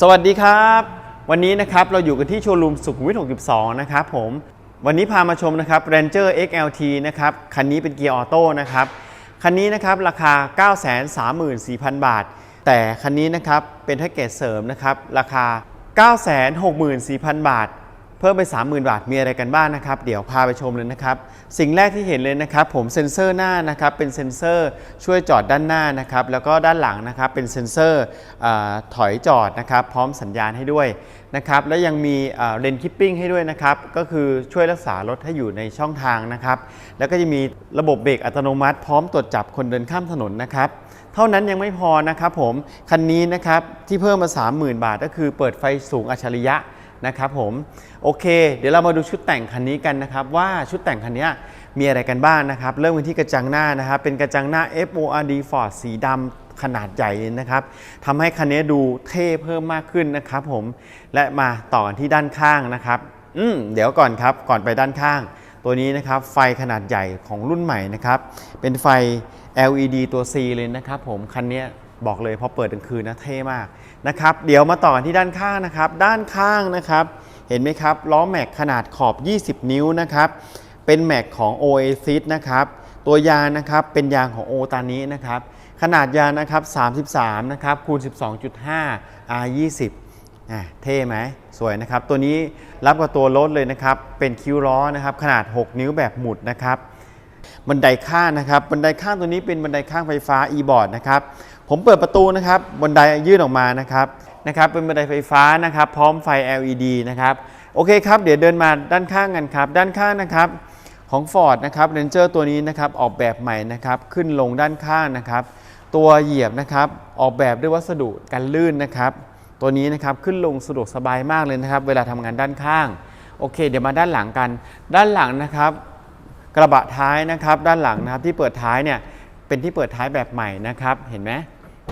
สวัสดีครับ วันนี้นะครับเราอยู่กันที่โชว์รูมสุขุมวิท 62 นะครับผม วันนี้พามาชมนะครับ Ranger XLT นะครับ คันนี้เป็นเกียร์ออโต้นะครับ คันนี้นะครับราคา 934,000 บาท แต่คันนี้นะครับเป็นแพ็กเกจเสริมนะครับราคา 964,000 บาท พิ่มไป 30,000 บาท มีอะไรกันบ้างนะครับ เดี๋ยวพาไปชมเลยนะครับ สิ่งแรกที่เห็นเลยนะครับ ผมเซ็นเซอร์หน้านะครับ เป็นเซ็นเซอร์ช่วยจอดด้านหน้านะครับ แล้วก็ด้านหลังนะครับ เป็นเซ็นเซอร์อถอยจอดนะครับ พร้อมสัญญาณให้ด้วยนะครับ แล้วยังมีเลนคิปปิ้งให้ด้วยนะครับ ก็คือช่วยรักษารถให้อยู่ในช่องทางนะครับ แล้วก็จะมีระบบเบรกอัตโนมัติ พร้อมตรวจจับคนเดินข้ามถนนนะครับเท่านั้นยังไม่พอนะครับผม คันนี้นะครับที่เพิ่มมา 30,000 บาท ก็คือเปิดไฟสูงอัจฉริยะ นะครับผมโอเค เดี๋ยวเรามาดูชุดแต่งคันนี้กันนะครับว่าชุดแต่งคันนี้มีอะไรกันบ้างนะครับ เริ่มกันที่กระจังหน้านะครับ เป็นกระจังหน้า FORD Ford สีดำขนาดใหญ่นะครับทำให้คันนี้ดูเท่เพิ่มมากขึ้นนะครับผมและมาต่อที่ด้านข้างนะครับอืมเดี๋ยวก่อนครับก่อนไปด้านข้าง ตัวนี้นะครับไฟขนาดใหญ่ของรุ่นใหม่นะครับ เป็นไฟ LED ตัว C เลยนะครับผมคันนี้ บอกเลยพอเปิดกลางคืนนะเท่มากนะครับ เดี๋ยวมาต่อกันที่ด้านข้างนะครับ ด้านข้างนะครับ เห็นไหมครับล้อแม็กขนาดขอบ 20 นิ้วนะครับ เป็นแม็กของ Oasis นะครับตัวยางนะครับเป็นยางของโอตานี้นะครับ ขนาดยางนะครับ 33 นะครับคูณ 12.5 R20 อะเท่ไหมสวยนะครับ ตัวนี้รับกับตัวรถเลยนะครับ เป็นคิ้วล้อนะครับ ขนาด 6 นิ้วแบบหมุดนะครับ บันไดข้างนะครับ บันไดข้างตัวนี้เป็นบันไดข้างไฟฟ้า e-board นะครับ ผมเปิดประตูนะครับ บันไดยื่นออกมานะครับนะครับ เป็นบันไดไฟฟ้านะครับ พร้อมไฟ LED นะครับ โอเคครับ เดี๋ยวเดินมาด้านข้างกันครับ ด้านข้างนะครับของ Ford นะครับ Ranger ตัวนี้นะครับ ออกแบบใหม่นะครับ ขึ้นลงด้านข้างนะครับ ตัวเหยียบนะครับ ออกแบบด้วยวัสดุกันลื่นนะครับ ตัวนี้นะครับขึ้นลงสะดวกสบายมากเลยนะครับ เวลาทำงานด้านข้าง โอเค เดี๋ยวมาด้านหลังกัน ด้านหลังนะครับ กระบะท้ายนะครับด้านหลังนะครับที่เปิดท้ายเนี่ยเป็นที่เปิดท้ายแบบใหม่นะครับเห็นไหม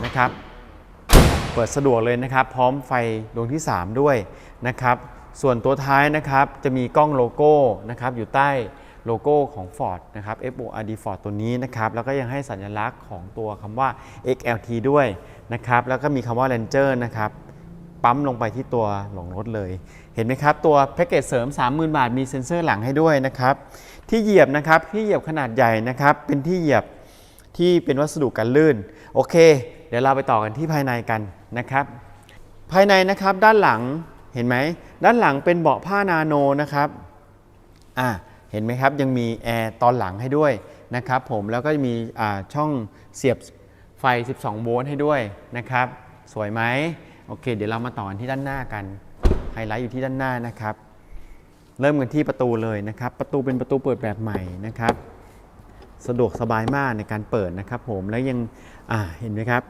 นะครับ เปิดสะดวกเลยนะครับ พร้อมไฟดวงที่ 3 ด้วยนะครับ ส่วนตัวท้ายนะครับจะมีกล้องโลโก้นะครับอยู่ใต้โลโก้ของ Ford นะครับ FORD Ford ตัวนี้นะครับ แล้วก็ยังให้สัญลักษณ์ของตัวคำว่า XLT ด้วยนะครับ แล้วก็มีคำว่า Ranger นะครับ ปั๊มลงไปที่ตัวหลงรถเลย เห็นไหมครับ ตัวแพ็กเกจเสริม 30,000 บาทมีเซ็นเซอร์หลังให้ด้วยนะครับ ที่เหยียบนะครับที่เหยียบขนาดใหญ่นะครับ เป็นที่เหยียบที่เป็นวัสดุกันลื่น โอเค เดี๋ยวเราไปต่อกันที่ภายในกันนะครับ ภายในนะครับด้านหลังเห็นไหม ด้านหลังเป็นเบาะผ้านาโนนะครับอ่าเห็นไหมครับ ยังมีแอร์ตอนหลังให้ด้วยนะครับผมแล้วก็มีอ่าช่องเสียบไฟ 12 โวลต์ให้ด้วยนะครับ สวยไหม โอเค เดี๋ยวเรามาต่อนที่ด้านหน้ากันไฮไลท์อยู่ที่ด้านหน้านะครับ เริ่มกันที่ประตูเลยนะครับ ประตูเป็นประตูเปิดแบบใหม่นะครับ สะดวกสบายมากในการเปิดนะครับ ผมแล้วยังอ่าเห็นไหมครับ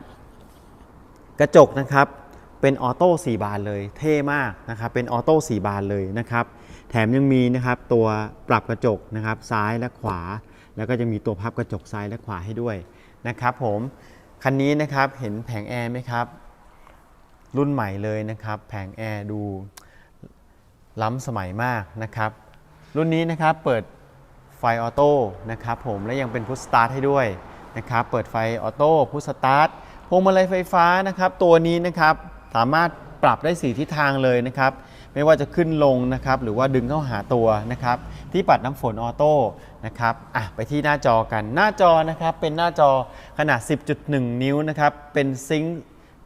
กระจกนะครับเป็นออโต้4บานเลยเท่มากนะครับ เป็นออโต้4บานเลยนะครับ แถมยังมีนะครับตัวปรับกระจกนะครับ ซ้ายและขวา แล้วก็จะมีตัวพับกระจกซ้ายและขวาให้ด้วยนะครับ ผมคันนี้นะครับเห็นแผงแอร์ไหมครับ รุ่นใหม่เลยนะครับ แผงแอร์ดูล้ำสมัยมากนะครับ รุ่นนี้นะครับเปิดไฟออโต้นะครับผมและยังเป็นพุชสตาร์ทให้ด้วยนะครับเปิดไฟออโต้พุชสตาร์ทพวงมาลัยไฟฟ้านะครับ ตัวนี้นะครับสามารถปรับได้สีทิศทางเลยนะครับ ไม่ว่าจะขึ้นลงนะครับ หรือว่าดึงเข้าหาตัวนะครับ ที่ปัดน้ำฝนออโต้นะครับอะไปที่หน้าจอกันหน้าจอนะครับเป็นหน้าจอขนาด 10.1 นิ้วนะครับ เป็นซิงค์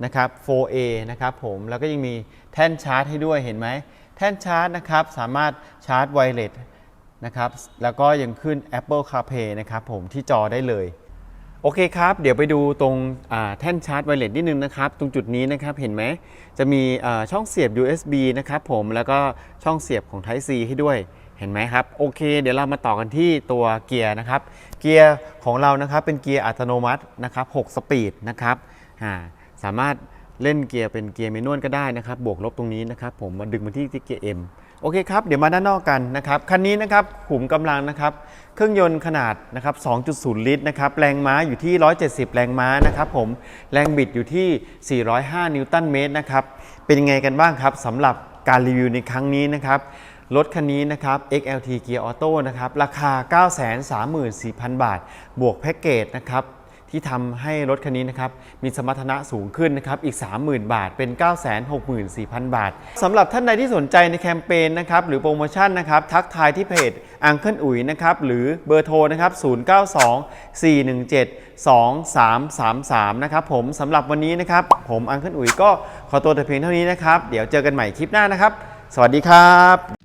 นะครับ 4A นะครับผมแล้วก็ยังมีแท่นชาร์จให้ด้วยเห็นไหม แท่นชาร์จนะครับสามารถชาร์จไวเลสนะครับแล้วก็ยังขึ้น Apple CarPlay นะครับผมที่จอได้เลยโอเคครับ เดี๋ยวไปดูตรงแท่นชาร์จไวเลสนิดนึงนะครับ ตรงจุดนี้นะครับ เห็นไหม จะมีช่องเสียบ USB นะครับผม แล้วก็ช่องเสียบของ Type C ให้ด้วย เห็นไหมครับ โอเค เดี๋ยวเรามาต่อกันที่ตัวเกียร์นะครับ เกียร์ของเรานะครับ เป็นเกียร์อัตโนมัตินะครับ 6 สปีดนะครับอ่า สามารถเล่นเกียร์เป็นเกียร์เมนวลก็ได้นะครับ บวกลบตรงนี้นะครับ ผมมาดึงมาที่ที่เกียร์ M โอเคครับ เดี๋ยวมาด้านนอกกันนะครับ คันนี้นะครับขุมกำลังนะครับ เครื่องยนต์ขนาดนะครับ 2.0 ลิตรนะครับ แรงม้าอยู่ที่ 170 แรงม้านะครับผม แรงบิดอยู่ที่ 405 นิวตันเมตรนะครับ เป็นยังไงกันบ้างครับสำหรับการรีวิวในครั้งนี้นะครับ รถคันนี้นะครับ XLT Gear Auto นะครับ ราคา 934,000 บาท บวกแพ็กเกจนะครับ ที่ทำให้รถคันนี้นะครับมีสมรรถนะสูงขึ้นนะครับอีก 30,000 บาทเป็น 964,000 บาทสำหรับท่านใดที่สนใจในแคมเปญนะครับหรือโปรโมชั่นนะครับทักทายที่เพจอังเคิลอุ๋ยนะครับหรือเบอร์โทรนะครับ092 417 2333 นะครับผมสำหรับวันนี้นะครับผมอังเคิลอุ๋ยก็ขอตัวแต่เพียงเท่านี้นะครับ เดี๋ยวเจอกันใหม่คลิปหน้านะครับ สวัสดีครับ